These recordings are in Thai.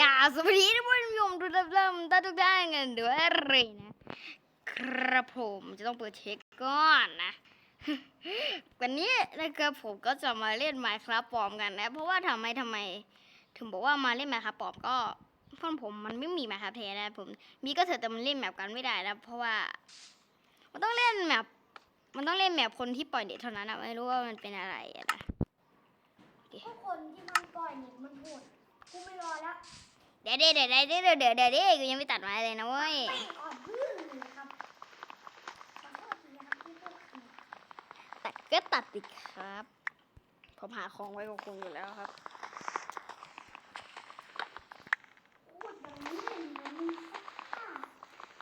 กาบสวัสดีทุกคนผู้ชมทุกท่านทุกท่านกันด้วยเลยนะ ครับผมจะต้องเปิดเช็คก่อนนะวันนี้นะครับผมก็จะมาเล่น Minecraft ปลอมกันนะ เพราะว่าทำไมทำไม ถึงบอกว่ามาเล่น Minecraft ปลอมก็เพื่อนผมมันไม่มี Minecraft แท้นะผมมีก็เถอะแต่มันเล่นแบบกันไม่ได้นะเพราะว่า มันต้องเล่นแบบมันต้องเล่นแบบคนที่ปล่อยเน็ตเท่านั้นนะไม่รู้ว่ามันเป็นอะไรนะทุกคนที่มันปล่อยเน็ตมันโหดกูไม่รอแล้ว ดี๋ยวเดี๋ยวเดี๋ยวเดี๋ยวเดี๋ยวเดี๋ยวเดี๋ยวกูยังไม่ตัดไม้เลยนะเว้ยไม่อ่อนพื้นเลยครับขอโทษทีนะครับที่พูดคำตัดก็ตัดติครับ ผมหาของไว้กับคุณอยู่แล้วครับ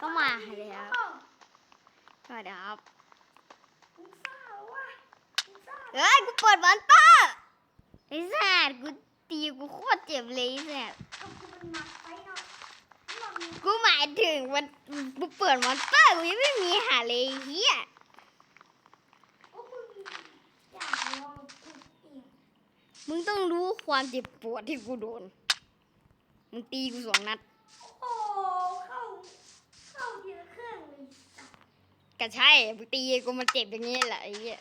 ก็มาเลยครับอ้อสวัสดีครับเหรอวะมึงซ่าเฮ้ยกูเปิดวันตอร์ไอ้แซดกูตีกูโคตรเจ็บเลยไอ้แซด ก็คือมันหนักไปเนาะลองดูกูหมายถึงวันกูเปิดวันเตอร์กูยังไม่มีหาเลยไอ้เฮียก็มึงอยากลองพูดเองมึงต้องรู้ความเจ็บปวดที่กูโดน มึงตีกูสองนัด โอ้เข้า เข้าทีละเครื่องเลยสัตว์ก็ใช่มึงตีกูมันเจ็บอย่างนี้แหละไอ้เหี้ย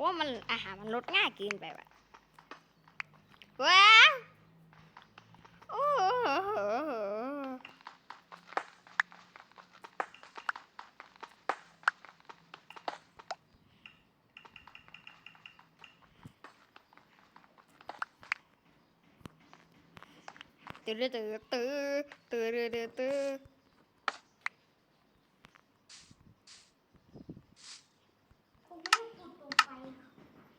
ราะว่ามันอาหารมันลดง่ายเกินไปว่ะว้าวโอ้โหตื้อตื้อตื้อตื้อตื้อตื้อตื้อ ผมไม่ได้พูดตรงไปค่ะ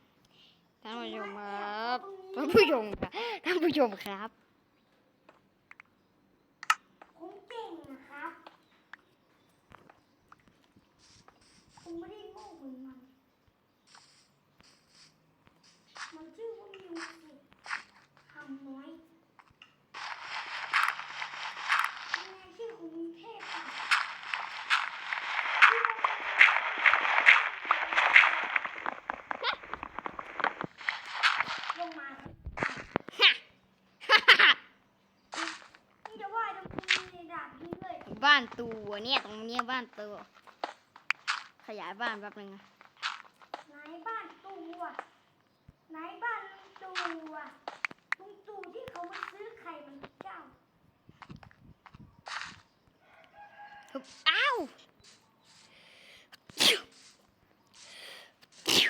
ท่านผู้ชมครับท่านผู้ชมครับท่านผู้ ชมครับ ผมเก่งนะครับ ผมไม่ได้โง่เหมือนมัน มันชื่อว่ามิวสิกคำน้อยยังไงชื่อของกรุงเทพอะลงมาครับ ฮ่าฮ่าฮ่า มึงจะว่าจะมีในดาบนี้เลย บ้านตัวเนี่ยตรงเนี้ยบ้านตัว ขยายบ้านแป๊บนึงนะไหนบ้านตัวไหนบ้านลุงตู่อะลุงตู่ที่เขามาซื้อไข่มันเจ้าฮึบอ้าว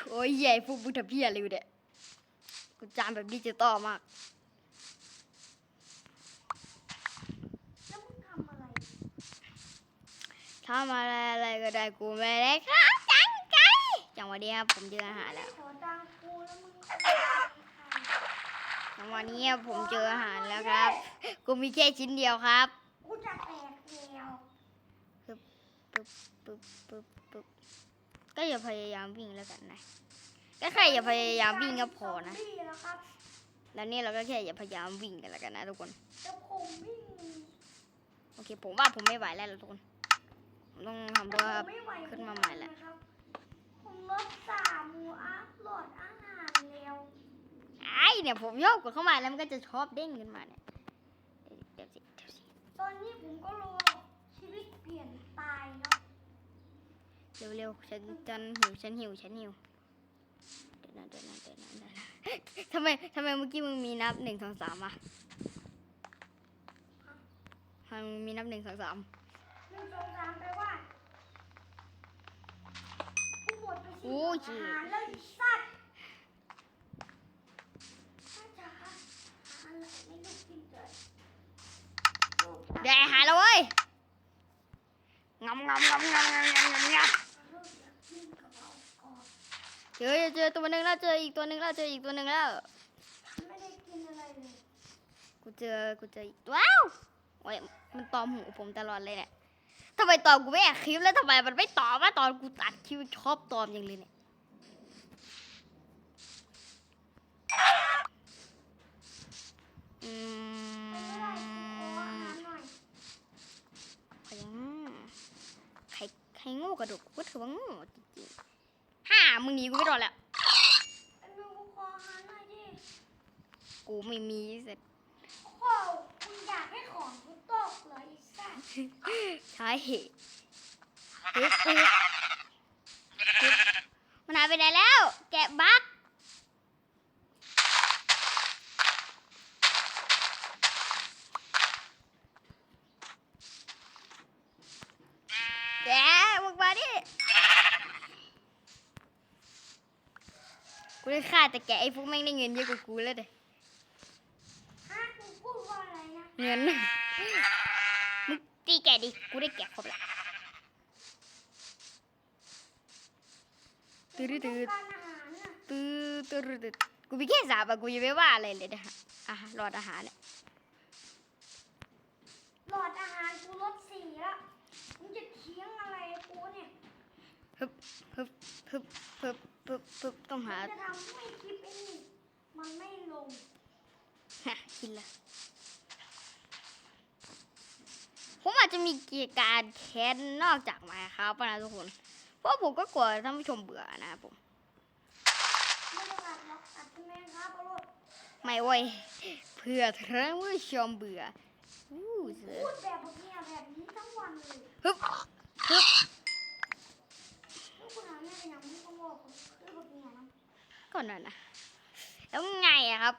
โอ้ยใหญ่พวกบุตรเพียเลยเนี่ยกูจามแบบดิจิตอลมาก แล้วมึงทำอะไร ทำอะไรอะไรก็ได้กูไม่ได้ครับจังใจจังหวะนี้ครับผมเจออาหารแล้วขอตังค์กูแล้วมึงเอาไปให้ใครจังหวะนี้ผมเจออาหารแล้วครับ กูมีแค่ชิ้นเดียวครับ กูจะแตกแนวปึ๊บปึ๊บปึ๊บปึ๊บก็อย่าพยายามวิ่งแล้วกันนะก็แค่อย่าพยายามวิ่งก็พอนะซมบี้แล้วครับแล้วนี่เราก็แค่อย่าพยายามวิ่งกันแล้วกันนะทุกคนแต่ผมวิ่งโอเคผมว่าผมไม่ไหวแล้วล่ะทุกคนผม ต้องทำตัวแต่ผมไม่ไหวขึ้นมาใหม่แล้วนะครับผมลดสามหมูอัพโหลดอาหารแล้วไอ้เนี่ยผมโยกกดเข้ามาแล้วมันก็จะชอบเด้งขึ้นมาเนี่ยเดี๋ยวสิเดี๋ยวสิตอนนี้ผมก็รอชีวิตเปลี่ยนตายเนาะเร็วเร็วๆฉันฉันหิวฉันหิวฉันหิวเดี๋ยวนะเดี๋ยวนะเดี๋ยวนะเดี๋ยวนะทำไมทำไมเมื่อกี้มึงมีนับหนึ่งสองสามอะทำไมมึงมีนับหนึ่งสองสามหนึ่งสองสามแปลว่า โอ้ยเละหาาเลยลูกดี๋ยวหาแล้วเว้ยงำงำงงำงงำงงเริ่มออนเจอเจอตัวหนึ่งแล้วเจออีกตัวหนึ่งแล้วเจออีกตัวหนึ่งแล้วกูเจอ กูเจออีกว้าวโอ้ยมันตอมหูผมตลอดเลยเนี่ย ทำไมตอมกูไม่แอบคลิปแล้วทำไมมันไม่ตอมว่าตอนกูตัดคลิปชอบตอมอย่างเลยเนี่ยอืมขอยังใครใครโง่กระดูกก็ถือว่าโง่จริงๆฮ่ามึงหนีกูไม่รอดแล้วกูไม่มีเสร็จโอ้คุณอยากให้ของกูตกเหรอไอีสัตว์ ใช่เหตุปึ๊บปึ๊บปึ๊บมันหายไปไหนแล้ว แกะบั๊กแกมึงมาดิกูได้ฆ่าแต่แกะไอ้พวกแม่งได้เงินเยอะกว่ากูแล้วเด้ฮะกูพูดว่าอะไรนะเงินมึงตีแกะดิ กูได้แกะครบแล้วตื้อตื้อกูต้องการอาหารน่ะตื้อตื้อตื้อกูมีแค่สามอะกูยังไม่ว่าอะไรเลยนะฮะอาหารหลอดอาหารเนี่ยหลอดอาหารกูลดสีแล้วมึงจะเถียงอะไรกูเนี่ยฮึบฮึบฮึบฮึบฮึบฮึบต้องหาจะทำให้คลิปไอ้นี่มันไม่ลงฮะกินละ ผมอาจจะมีเกียร์การแค้นนอกจากมาครับนะทุกคน เพราะผมก็กลัวท่านผู้ชมเบื่อนะครับผมไม่ต้องอัดหรอกอัดทำไมครับเอารถไม่เว้ยเพื่อท่านผู้ชมเบื่ออู้เสือพูดแบบเนี้ยแบบนี้ทั้งวันเลยฮึบฮึบลูกคุณหาแม่เป็นอย่างมึงก็บอกผมคือแบบเนี้ยนะก่อนหน่อยนะแล้วไงอะครับ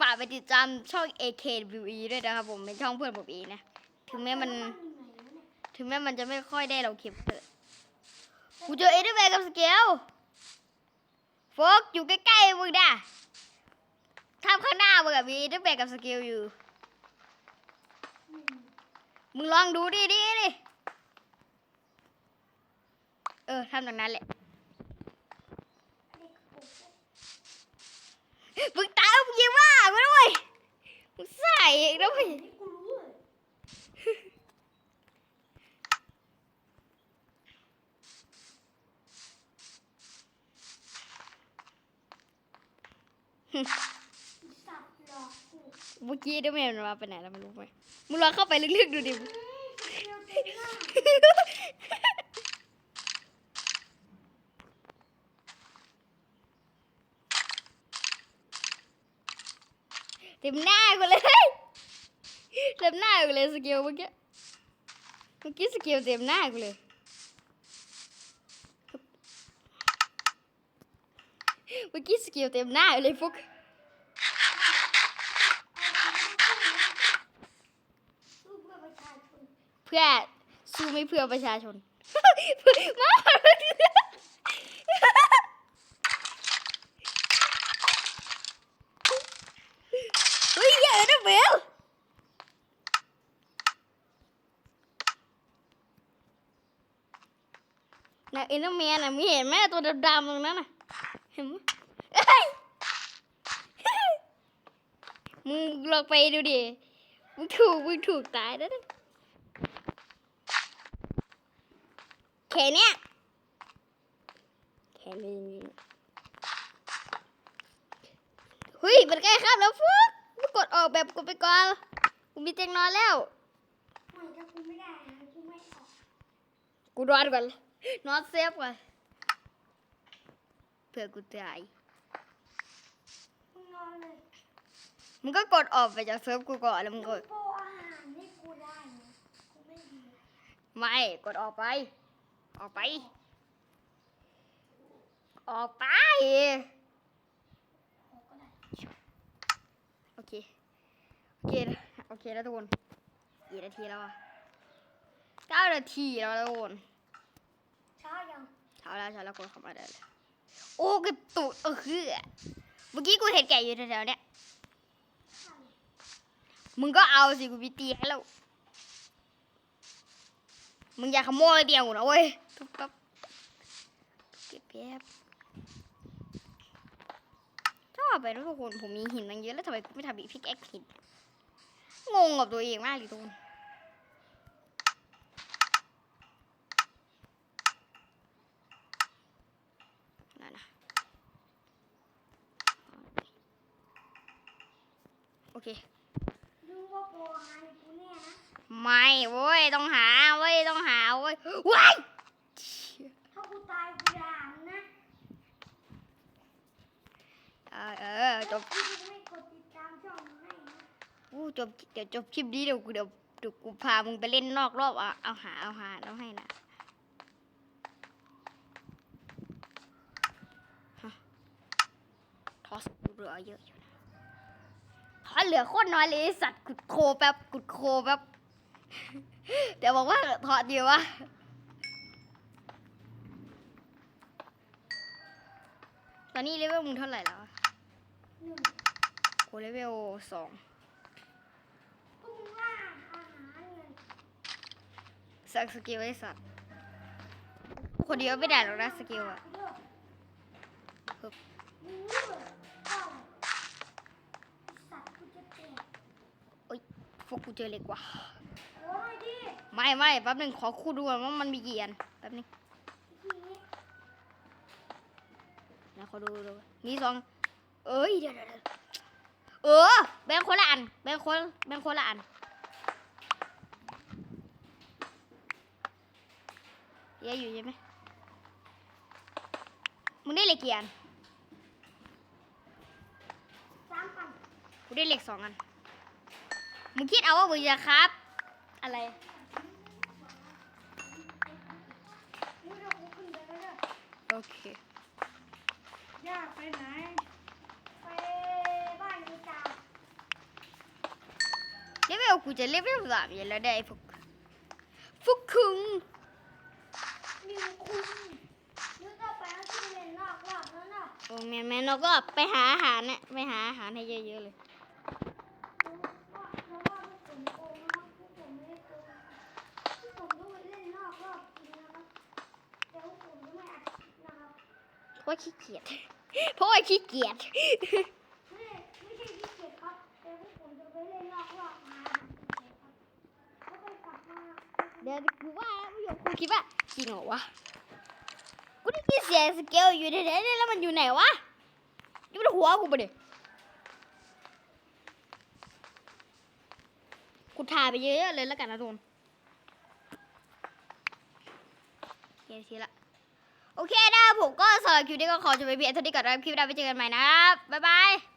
ฝากไปติดตามช่อง AKWE ด้วยนะครับผมเป็นช่องเพื่อนผมเองนะ ถึงแม้มัน ถึงแม้มันจะไม่ค่อยได้เราคลิปเถอะกูเจอเอเดอร์แมนกับสเกลโฟกอยู่ใกล้ๆมึงนะทำข้างหน้ามึงอะมีเอเดอร์แมนกับสเกลอยู่ มึงลองดูดิดิดิเออทำแบบนั้นแหละมึงตามมึงยิงว่ากูด้วยมึงใส่เองนะเว้ย นี่กูรู้เลย อี สัตว์หลอกกูเมื่อกี้เดแมนมันมาไปไหนแล้วไม่รู้ไหมมึงลองเข้าไปลึกๆดูดิเฮ้ยเดี๋ยวเต็มหน้าเต็มหน้ากูเลยเต็มหน้ากูเลยสกิลเมื่อกี้เมื่อกี้สกิลเต็มหน้ากูเลย เมื่อกี้สกิลเต็มหน้าเลยฟุกเพื่อสู้ไม่เพื่อประชาชนมาเฮ้ยอย่านะเบลนะเอ็นเดอร์แมนน่ะมีเห็นไหมตัวดำๆตรงนั้นน่ะเห็นไหมเอ้ย มึงลองไปดูดิ มึงถูก มึงถูกตายแล้วนะแค่เนี้ยแค่นี้เฮ้ย มันใกล้ข้ามแล้วฟุกมึงกดออกแบบกดไปก่อนกูมีเตียงนอนแล้ว ไม่ถ้ากูไม่ได้นะกูไม่ออก กูนอนก่อน นอนเซฟก่อนเผื่อกูตายมึงนอนเลย มึงก็กดออกไปจากเซิร์ฟกูก่อนแล้วมึงมึกงดโปรอาหารให้กูได้นะกูไม่ดีไม่ กดออกไป ออกไป ออกไปออกก็ได้โอเค โอเคนะโอเคแล้วทุกคนกี่นาทีแล้วอะเก้านาทีแล้วทุกคนเช้ายังเช้าแล้วเช้าแล้วคนเข้ามาได้เลยโอ้กระตุกเออคือเมื่อกี้กูเห็นแกะอยู่แถวๆเนี้ยข้าว มึงก็เอาสิกูมีตีให้แล้ว มึงอย่าขโมยเดียวนะเว้ยทุบปั๊บเก็บแป๊บชอบไปนะทุกคนผมมีหินตั้งเยอะแล้วทำไมกูไม่ทำอีกพิกแอคหิน งงกับตัวเองมากเลยทุกคนนั่นนะโอเคดู ว่าโปรหายกูแน่นะไม่เว้ยต้องหาเว้ยต้องหาเว้ยว้ายถ้ากูตายกูด่ามึงนะเออเออจบกูจะไม่กดติดตามช่องมึงให้นะอู้จบเดี๋ยวจบคลิปนี้เดี๋ยวกูเดี๋ยวเดี๋ยวกูพามึงไปเล่นนอกรอบเอาเอาหาเอาหาแล้วให้นะฮะทอสกูเหลือเยอะ อยู่นเหลือโคตรน้อยเลยสัตว์กุดโคแป๊บกุดโคแป๊บเดี๋ยวบอกว่าทอดดีวะตอนนี้เลเวลมึงเท่าไหร่แล้วอะโอเลเวลสองสักสกิลไอ้สัตว์คนเดียวไม่ได้หรอกนะสกิลอะ มึงรู้เหรอว่าสัตว์กูจะแตก พวกกูเจอเหล็กว่ะโอ้ยดิไม่ไม่แป๊บหนึงขอคู่ดูก่อนว่ามันมีกี่อันแป๊บหนึงทีนี้นะขอดูดูมีสองเอ้ยเดี๋ยวเดี๋ยวเดี๋ยวเออ แบ่งคนละอัน แบ่งคนแบ่งคนละอันเยอะอยู่ใช่ไหมมึงได้เหล็กกี่อันสามพันกูได้เหล็กสองอัน มึงคิดเอาว่ามึงจะครับ อะไรมึงจะกูขึ้นไปแล้วเด้อโอเคย่าไปไหน ไปบ้านกูตาเลเวลกูจะเลเวลสามอยู่แล้วได้ไอ้พวกฟุกคุงนิวคุ้มนึกก็ไปเอาที่เล่นนอกรอบแล้วเนาะโอ้แม่แม่เราก็ไปหาอาหารเนี่ยไปหาอาหารให้เยอะๆเลย ว่าขี้เกียจเพราะว่าขี้เกียจไม่ไม่ใช่ที่เกียจครับแต่พวกผมจะไปเล่นนอกรอบมาครับแล้วก็กลับมาเดี๋ยวกูว่าผู้ชมกูคิดว่าจริงเหรอวะกูได้ยินเสียงสเกลอยู่ในนี่ยแล้วมันอยู่ไหนวะอยู่บนหัวกูปะเนี่ยกูถ่ายไปเยอะๆเลยแล้วกันนะทุกคนเกียทีละ โอเคนะผมก็สำหรับคลิปนี้ก็ขอจบไปเพียงเท่านี้ก่อนนะครับคลิปหน้าไปเจอกันใหม่นะครับบ๊ายบาย